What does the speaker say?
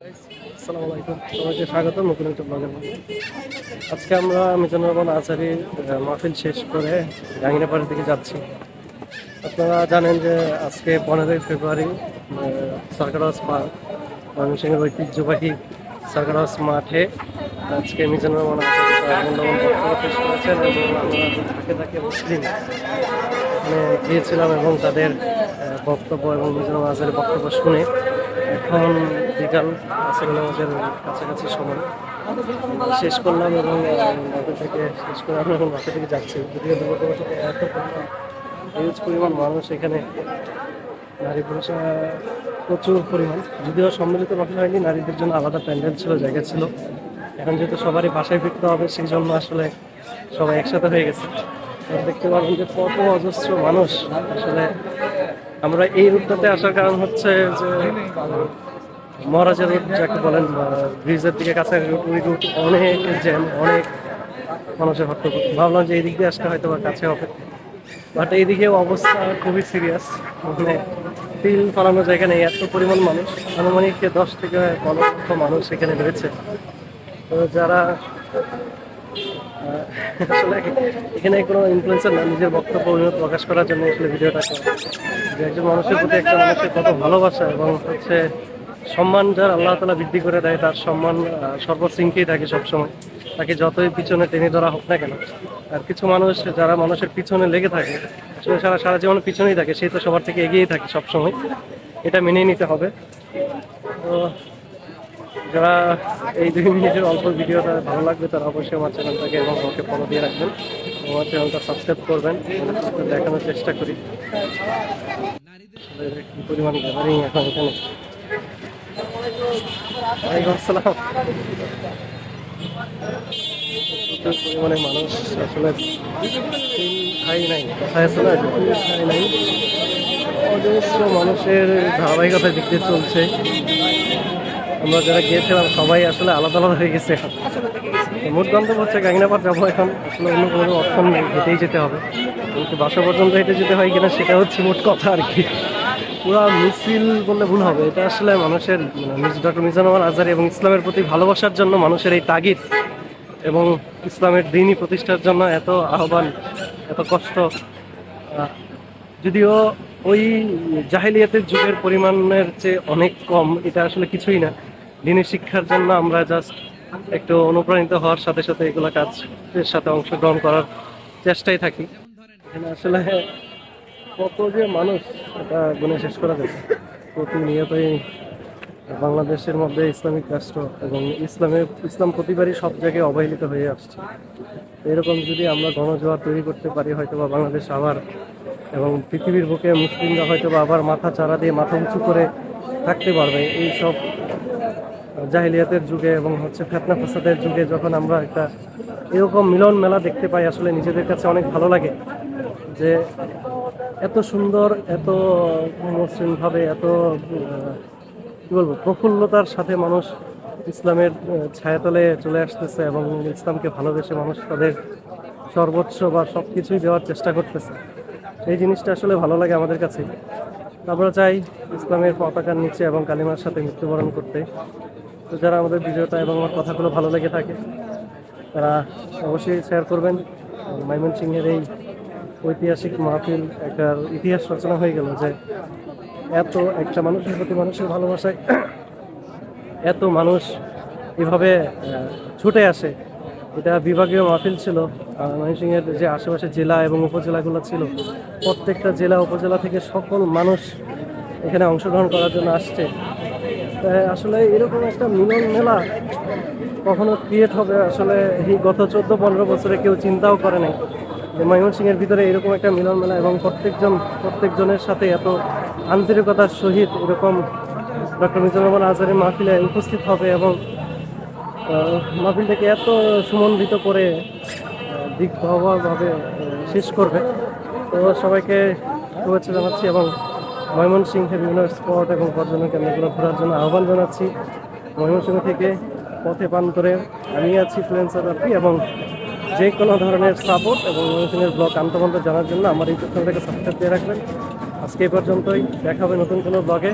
সবাইকে স্বাগত নতুন একটা আজকে আমরা মিজানুর রহমান আচারি মাহফিল শেষ করে গাঙ্গিনাপাড়ির দিকে যাচ্ছি। আপনারা জানেন যে আজকে পনেরোই ফেব্রুয়ারি সরকার হাউস পার্ক ময়মনসিংহের ঐতিহ্যবাহী সরকার মাঠে আজকে মিজানুর রহমান পেশ করেছেন এবং আমরা মুসলিম। এখানে গিয়েছিলাম এবং তাদের বক্তব্য এবং মিজানুর রহমান আচারের বক্তব্য শুনে এখন বিকাল আসর নামাজের কাছাকাছি সময়। শেষ করলাম এবং থেকে শেষ করে আমরা এখন বাসা থেকে যাচ্ছি। যদিও দুর্গাপূজা থেকে এত হিউজ পরিমাণ মানুষ এখানে। নারী পুরুষ প্রচুর পরিমাণ। যদিও সম্মিলিত বাসা হয়নি, নারীদের জন্য আলাদা প্যান্ডেল ছিল, জায়গা ছিল। এখন যেহেতু সবারই বাসায় ফিরতে হবে সেই জন্য আসলে সবাই একসাথে হয়ে গেছে। দেখতে পারবেন যে কত অজস্র মানুষ আসলে আমরা এই রুটটাতে আসার কারণ হচ্ছে যে মহারাজের রুট যাকে বলেন ব্রিজের দিকে কাছে রুট ওই রুট অনেক জ্যাম, অনেক মানুষের হট্ট ভাবলাম যে এই দিক দিয়ে আসলে হয়তো বা কাছে হবে। বাট এইদিকেও অবস্থা খুবই সিরিয়াস মানে তিল ফালানো জায়গা নেই, এত পরিমাণ মানুষ। আনুমানিক দশ থেকে পনেরো লক্ষ মানুষ এখানে রয়েছে। তো যারা আসলে এখানে কোনো ইনফ্লুয়েন্সার না, নিজের বক্তব্য প্রকাশ করার জন্য আসলে ভিডিওটা যে একজন মানুষের প্রতি একটা মানুষের কত ভালোবাসা এবং হচ্ছে সম্মান যার আল্লাহ তালা বৃদ্ধি করে দেয়, তার সম্মান সর্বশৃঙ্খেই থাকে সবসময়। তাকে যতই পিছনে টেনে ধরা হোক না কেন, আর কিছু মানুষ যারা মানুষের পিছনে লেগে থাকে, আসলে সারা সারা জীবন পিছনেই থাকে সেই তো সবার থেকে এগিয়েই থাকে সবসময়। এটা মেনেই নিতে হবে। তো যারা এই দুই মিনিটের অল্প ভিডিওটা ভালো লাগবে, তারা অবশ্যই আমার চ্যানেলটাকে এবং আমাকে ফলো দিয়ে রাখবেন। আমার চ্যানেলটা সাবস্ক্রাইব করবেন দেখানোর চেষ্টা করি। কি পরিমাণ গ্যাদারিং এখন এখানে। ওয়ালাইকুম আসসালাম। প্রচুর পরিমাণে মানুষ আসলে খাই নাই, কথায় আছে? খাই নাই। অজস্র মানুষের ধারাবাহিকতা দিয়ে চলছে। আমরা যারা গিয়েছিলাম, সবাই আসলে আলাদা আলাদা হয়ে গেছে। এখন মোট গন্তব্য হচ্ছে গাঙ্গিনাপাড় যাব এখন। আসলে অন্য কোনো অপশন নেই, হেঁটেই যেতে হবে। কিন্তু বাসা পর্যন্ত হেঁটে যেতে হয় কিনা সেটা হচ্ছে মোট কথা আর কি। পুরো মিছিল বললে ভুল হবে। এটা আসলে মানুষের ডক্টর মিজানুর আজারি এবং ইসলামের প্রতি ভালোবাসার জন্য মানুষের এই তাগিদ এবং ইসলামের দিনই প্রতিষ্ঠার জন্য এত আহ্বান, এত কষ্ট। যদিও ওই জাহেলিয়াতের যুগের পরিমাণের চেয়ে অনেক কম, এটা আসলে কিছুই না। দিনের শিক্ষার জন্য আমরা জাস্ট একটু অনুপ্রাণিত হওয়ার সাথে সাথে এগুলো কাজের সাথে অংশগ্রহণ করার চেষ্টাই থাকি। এখানে আসলে কত যে মানুষ এটা গুণে শেষ করা যায়। প্রতিনিয়তই বাংলাদেশের মধ্যে ইসলামিক রাষ্ট্র এবং ইসলামের ইসলাম প্রতিবারই সব জায়গায় অবহেলিত হয়ে আসছে। এরকম যদি আমরা গণজোয়ার তৈরি করতে পারি হয়তো বা বাংলাদেশ আবার এবং পৃথিবীর বুকে মুসলিমরা হয়তো বা আবার মাথা চারা দিয়ে মাথা উঁচু করে থাকতে পারবে। এই সব জাহিলিয়াতের যুগে এবং হচ্ছে ফেতনা ফাসাদের যুগে যখন আমরা একটা এরকম মিলন মেলা দেখতে পাই, আসলে নিজেদের কাছে অনেক ভালো লাগে যে এত সুন্দর, এত মসৃণভাবে, এত কি বলব, প্রফুল্লতার সাথে মানুষ ইসলামের ছায়াতলে চলে আসতেছে এবং ইসলামকে ভালোবেসে মানুষ তাদের সর্বোচ্চ বা সব কিছুই দেওয়ার চেষ্টা করতেছে। এই জিনিসটা আসলে ভালো লাগে আমাদের কাছে। আমরা চাই ইসলামের পতাকার নিচে এবং কালিমার সাথে মৃত্যুবরণ করতে। তো যারা আমাদের ভিডিওটা এবং আমার কথাগুলো ভালো লেগে থাকে, তারা অবশ্যই শেয়ার করবেন। ময়মনসিংহের এই ঐতিহাসিক মাহফিল একটা ইতিহাস রচনা হয়ে গেল যে এত একটা মানুষের প্রতি মানুষের ভালোবাসায় এত মানুষ এভাবে ছুটে আসে। এটা বিভাগীয় মাহফিল ছিল। ময়মনসিংহের যে আশেপাশে জেলা এবং উপজেলাগুলো ছিল, প্রত্যেকটা জেলা উপজেলা থেকে সকল মানুষ এখানে অংশগ্রহণ করার জন্য আসছে। আসলে এরকম একটা মিলন মেলা কখনো ক্রিয়েট হবে আসলে এই গত চোদ্দ, পনেরো বছরে কেউ চিন্তাও করে নাই যে ময়মনসিংহের ভিতরে এরকম একটা মিলন মেলা এবং প্রত্যেকজন, প্রত্যেকজনের সাথে এত আন্তরিকতার সহিত এরকম ডক্টর মিজানুর রহমান আজহারের মাহফিলে উপস্থিত হবে এবং মাহফিলটাকে এত সুমন্ডিত করে আহ, দিগ্ভাবে শেষ করবে। তো সবাইকে শুভেচ্ছা জানাচ্ছি এবং ময়মনসিংহের বিভিন্ন স্পট এবং পর্যটন কেন্দ্রগুলো ঘোরার জন্য আহ্বান জানাচ্ছি। ময়মনসিংহ থেকে পথে পান প্রান্তরে আমি আছি ফ্লুয়েন্সার রাফি এবং যে কোনো ধরনের সাপোর্ট এবং ময়মনসিংহের ব্লগ আন্তবন্ত জানার জন্য আমার এই চ্যানেলটাকে সাবস্ক্রাইব দিয়ে রাখবেন। আজকে এই পর্যন্তই। দেখা হবে নতুন কোনো ব্লগে।